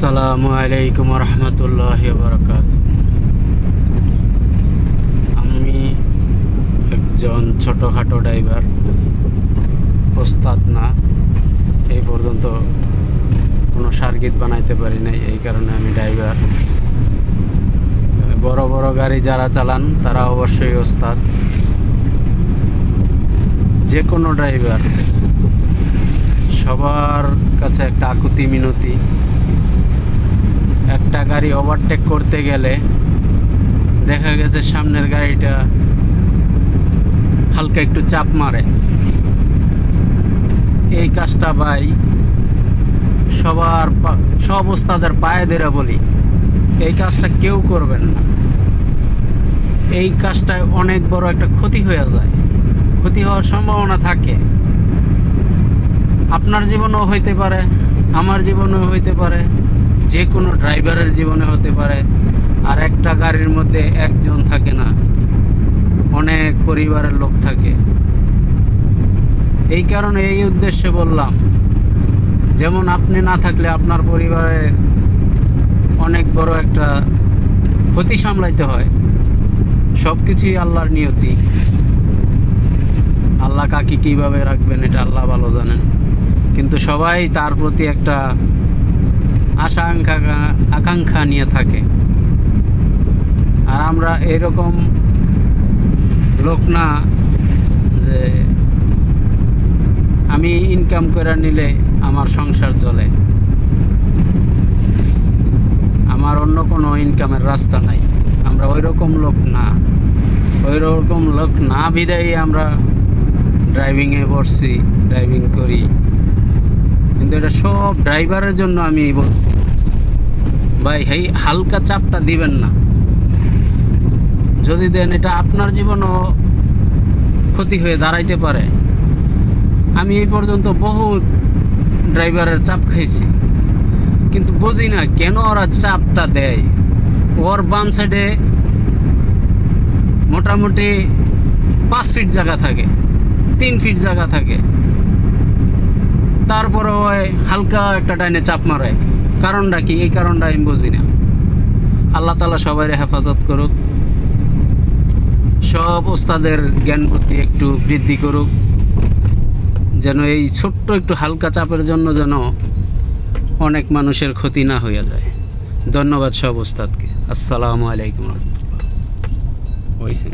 আসসালামু আলাইকুম রহমতুল্লাহ বরকাত আমি একজন ছোটোখাটো ড্রাইভার, ওস্তাদ না, এই পর্যন্ত কোনো সার্কিট বানাইতে পারি নাই, এই কারণে আমি ড্রাইভার। বড় বড় গাড়ি যারা চালান, তারা অবশ্যই ওস্তাদ। যে কোনো ড্রাইভার, সবার কাছে একটা আকুতি মিনতি একটা গাড়ি ওভারটেক করতে গেলে দেখা গেছে সামনের গাড়িটা হালকা একটু চাপ মারে। এই কাজটা ভাই সবার সব ওস্তাদের পায়ে ধরে বলি, এই কাজটা কেউ করবেন না। এই কাজটায় অনেক বড় একটা ক্ষতি হয়ে যায়। ক্ষতি হওয়ার সম্ভাবনা থাকে। আপনার জীবনও হইতে পারে, আমার জীবনও হইতে পারে। যে কোনো ড্রাইভারের জীবনে হতে পারে, আর একটা গাড়ির মধ্যে একজন থাকে না, অনেক পরিবারের লোক থাকে। এই কারণে এই উদ্দেশ্যে বললাম, যেমন আপনি না থাকলে আপনার পরিবারে অনেক বড় একটা ক্ষতি সামলাইতে হয়। সব কিছুই আল্লাহর নিয়তি। আল্লাহ কাকে কীভাবে রাখবেন, এটা আল্লাহ ভালো জানেন। কিন্তু সবাই তার প্রতি একটা আশা আকাঙ্ক্ষা নিয়ে থাকে। আর আমরা এরকম লোক না যে আমি ইনকাম করে নিলে আমার সংসার চলে। আমার অন্য কোনো ইনকামের রাস্তা নাই। আমরা ওই রকম লোক না। ওই রকম লোক না বিদায়ী আমরা ড্রাইভিংয়ে বসছি ড্রাইভিং করি। কিন্তু এটা সব ড্রাইভারের জন্য আমি বলছি। ভাই, এই হালকা চাপটা দিবেন না। যদি দেন, এটা আপনার জীবনও ক্ষতি হয়ে দাঁড়াইতে পারে। আমি এই পর্যন্ত বহু ড্রাইভারের চাপ খাইছি। কিন্তু বুঝি না কেন ওরা চাপটা দেয়। ওর বাম সাইডে মোটামুটি পাঁচ ফিট জায়গা থাকে, তিন ফিট জায়গা থাকে। তারপরে হালকা একটা ডাইনে চাপ মারে। কারণটা কি? এই কারণটা আমি বুঝি না। আল্লাহ তালা সবাই হেফাজত করুক। সব ওস্তাদের জ্ঞান বুদ্ধি একটু বৃদ্ধি করুক। যেন এই ছোট্ট একটু হালকা চাপের জন্য যেন অনেক মানুষের ক্ষতি না হয়ে যায়। ধন্যবাদ সব ওস্তাদকে আসসালামু আলাইকুম রহমতুল্লাহ। ওইসে